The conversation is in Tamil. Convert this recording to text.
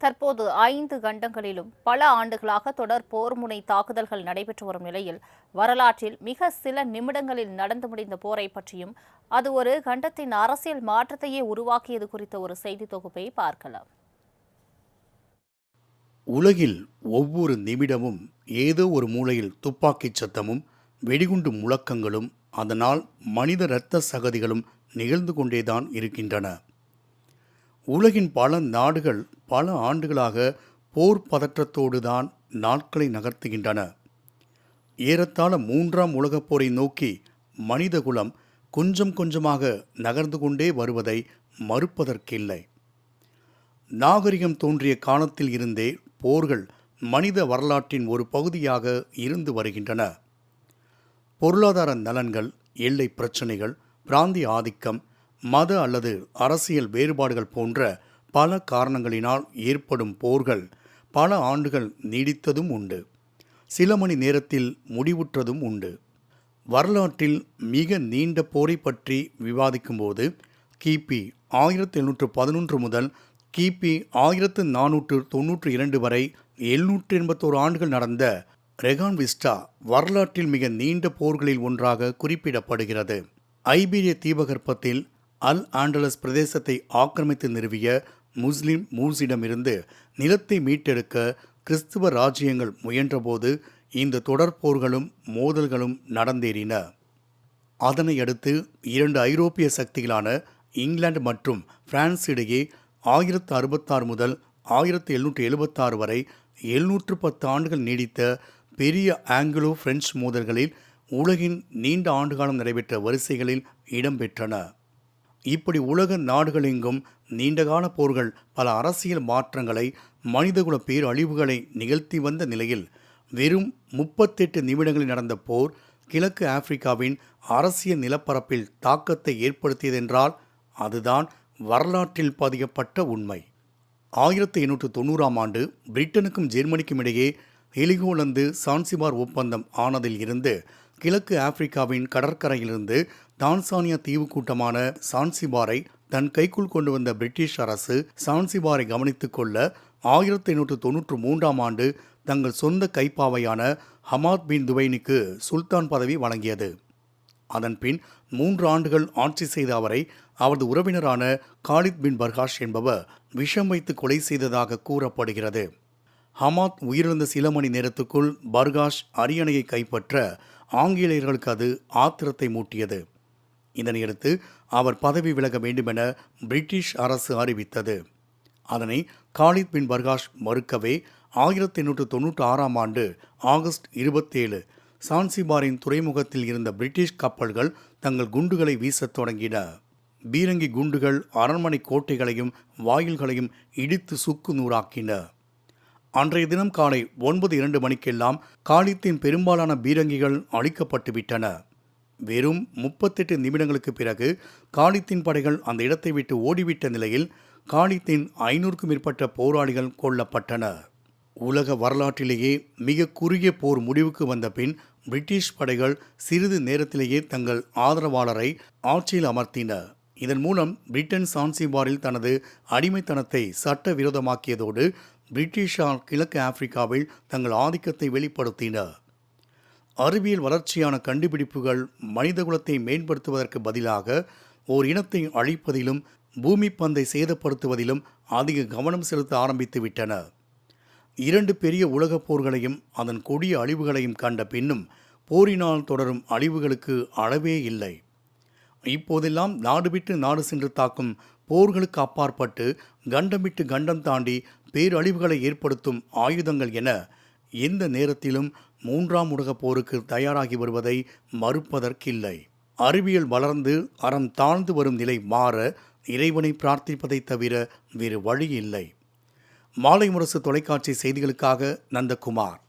தற்போது ஐந்து கண்டங்களிலும் பல ஆண்டுகளாக தொடர் போர் முனை தாக்குதல்கள் நடைபெற்று வரும் நிலையில் வரலாற்றில் மிக சில நிமிடங்களில் நடந்து முடிந்த போரை பற்றியும் அது ஒரு கண்டத்தின் அரசியல் மாற்றத்தையே உருவாக்கியது குறித்த ஒரு செய்தி தொகுப்பை பார்க்கலாம். உலகில் ஒவ்வொரு நிமிடமும் ஏதோ ஒரு மூலையில் துப்பாக்கிச் சத்தமும் வெடிகுண்டு முழக்கங்களும் அதனால் மனித இரத்த சகதிகளும் நிகழ்ந்து கொண்டேதான் இருக்கின்றன. உலகின் பல நாடுகள் பல ஆண்டுகளாக போர் பதற்றத்தோடு தான் நாட்களை நகர்த்துகின்றன. ஏறத்தாழ மூன்றாம் உலகப் போரை நோக்கி மனிதகுலம் கொஞ்சம் கொஞ்சமாக நகர்ந்து கொண்டே வருவதை மறுப்பதற்கில்லை. நாகரிகம் தோன்றிய காலத்தில் இருந்தே போர்கள் மனித வரலாற்றின் ஒரு பகுதியாக இருந்து வருகின்றன. பொருளாதார நலன்கள் எல்லை பிரச்சனைகள் பிராந்திய ஆதிக்கம் மத அல்லது அரசியல் வேறுபாடுகள் போன்ற பல காரணங்களினால் ஏற்படும் போர்கள் பல ஆண்டுகள் நீடித்ததும் உண்டு. சில மணி நேரத்தில் முடிவுற்றதும் உண்டு. வரலாற்றில் மிக நீண்ட போரை பற்றி விவாதிக்கும்போது கிபி ஆயிரத்தி எழுநூற்று பதினொன்று முதல் கிபி ஆயிரத்து நானூற்று தொன்னூற்று இரண்டு வரை எழுநூற்று எண்பத்தோரு ஆண்டுகள் நடந்த ரெகான் விஸ்டா வரலாற்றில் மிக நீண்ட போர்களில் ஒன்றாக குறிப்பிடப்படுகிறது. ஐபீரிய தீபகற்பத்தில் அல் ஆண்டலஸ் பிரதேசத்தை ஆக்கிரமித்து நிறுவிய முஸ்லிம் மூர்ஸிடமிருந்து நிலத்தை மீட்டெடுக்க கிறிஸ்துவ ராஜ்யங்கள் முயன்றபோது இந்த தொடர் போர்களும் மோதல்களும் நடந்தேறின. அதனையடுத்து இரண்டு ஐரோப்பிய சக்திகளான இங்கிலாந்து மற்றும் பிரான்ஸ் இடையே ஆயிரத்து அறுபத்தாறு முதல் ஆயிரத்து எழுநூற்று எழுபத்தாறு வரை எழுநூற்று பத்து ஆண்டுகள் நீடித்த பெரிய ஆங்கிலோ பிரெஞ்சு மோதல்களில் உலகின் நீண்ட ஆண்டுகாலம் நடைபெற்ற வரிசைகளில் இடம்பெற்றன. இப்படி உலக நாடுகளெங்கும் நீண்டகால போர்கள் பல அரசியல் மாற்றங்களை மனிதகுல பேரழிவுகளை நிகழ்த்தி வந்த நிலையில் வெறும் முப்பத்தெட்டு நிமிடங்களில் நடந்த போர் கிழக்கு ஆப்பிரிக்காவின் அரசியல் நிலப்பரப்பில் தாக்கத்தை ஏற்படுத்தியதென்றால் அதுதான் வரலாற்றில் பதியப்பட்ட உண்மை. ஆயிரத்தி எண்ணூற்று தொண்ணூறாம் ஆண்டு பிரிட்டனுக்கும் ஜெர்மனிக்கும் இடையே ஹெலிகோலந்து சான்சிபார் ஒப்பந்தம் ஆனதில் இருந்து கிழக்கு ஆப்பிரிக்காவின் கடற்கரையிலிருந்து தான்சானியா தீவு கூட்டமான சான்சிபாரை தன் கைக்குள் கொண்டு வந்த பிரிட்டிஷ் அரசு சான்சிபாரை கவனித்துக் கொள்ள ஆயிரத்தி எண்ணூற்று தொன்னூற்று மூன்றாம் ஆண்டு தங்கள் சொந்த கைப்பாவையான ஹமாத் பின் துவைனுக்கு சுல்தான் பதவி வழங்கியது. அதன்பின் மூன்று ஆண்டுகள் ஆட்சி செய்த அவரை அவரது உறவினரான காலித் பின் பர்காஷ் என்பவர் விஷம் வைத்து கொலை செய்ததாக கூறப்படுகிறது. ஹமாத் உயிரிழந்த சில மணி நேரத்துக்குள் பர்காஷ் அரியணையை கைப்பற்ற ஆங்கிலேயர்களுக்கு அது ஆத்திரத்தை மூட்டியது. இதனையடுத்து அவர் பதவி விலக வேண்டுமென பிரிட்டிஷ் அரசு அறிவித்தது. அதனை காலித் பின் பர்காஷ் மறுக்கவே ஆயிரத்தி எண்ணூற்று தொன்னூற்றி ஆறாம் ஆண்டு ஆகஸ்ட் இருபத்தேழு சான்சிபாரின் துறைமுகத்தில் இருந்த பிரிட்டிஷ் கப்பல்கள் தங்கள் குண்டுகளை வீசத் தொடங்கின. பீரங்கி குண்டுகள் அரண்மனை கோட்டைகளையும் வாயில்களையும் இடித்து சுக்கு நூறாக்கின. அன்றைய தினம் காலை ஒன்பது இரண்டு மணிக்கெல்லாம் காலித்தின் பெரும்பாலான பீரங்கிகள் அழிக்கப்பட்டுவிட்டன வெறும் முப்பத்தெட்டு நிமிடங்களுக்கு பிறகு காலித்தின் படைகள் அந்த இடத்தை விட்டு ஓடிவிட்ட நிலையில் காலித்தின் ஐநூறுக்கும் மேற்பட்ட போராளிகள் கொல்லப்பட்டனர் உலக வரலாற்றிலேயே மிக குறுகிய போர் முடிவுக்கு வந்த பின் பிரிட்டிஷ் படைகள் சிறிது நேரத்திலேயே தங்கள் ஆதரவாளரை ஆட்சியில் அமர்த்தின. இதன் மூலம் பிரிட்டன் சான்சிபாரில் தனது அடிமைத்தனத்தை சட்டவிரோதமாக்கியதோடு பிரிட்டிஷார் கிழக்கு ஆப்பிரிக்காவில் தங்கள் ஆதிக்கத்தை வெளிப்படுத்தின. அறிவியல் வளர்ச்சியான கண்டுபிடிப்புகள் மனிதகுலத்தை மேம்படுத்துவதற்கு பதிலாக ஓர் இனத்தை அழிப்பதிலும் பூமி பந்தை சேதப்படுத்துவதிலும் அதிக கவனம் செலுத்த ஆரம்பித்து விட்டன. இரண்டு பெரிய உலகப் போர்களையும் அதன் கொடிய அழிவுகளையும் கண்ட பின்னும் போரினால் தொடரும் அழிவுகளுக்கு அளவே இல்லை. இப்போதெல்லாம் நாடு விட்டு நாடு சென்று தாக்கும் போர்களுக்கு அப்பாற்பட்டு கண்டமிட்டு கண்டம் தாண்டி பேரழிவுகளை ஏற்படுத்தும் ஆயுதங்கள் என எந்த நேரத்திலும் மூன்றாம் உலகப் போருக்கு தயாராகி வருவதை மறுப்பதற்கில்லை. அறிவியல் வளர்ந்து அறம் தாழ்ந்து வரும் நிலை மாற இறைவனை பிரார்த்திப்பதைத் தவிர வேறு வழி இல்லை மாலை முரசு தொலைக்காட்சி செய்திகளுக்காக நந்தகுமார்.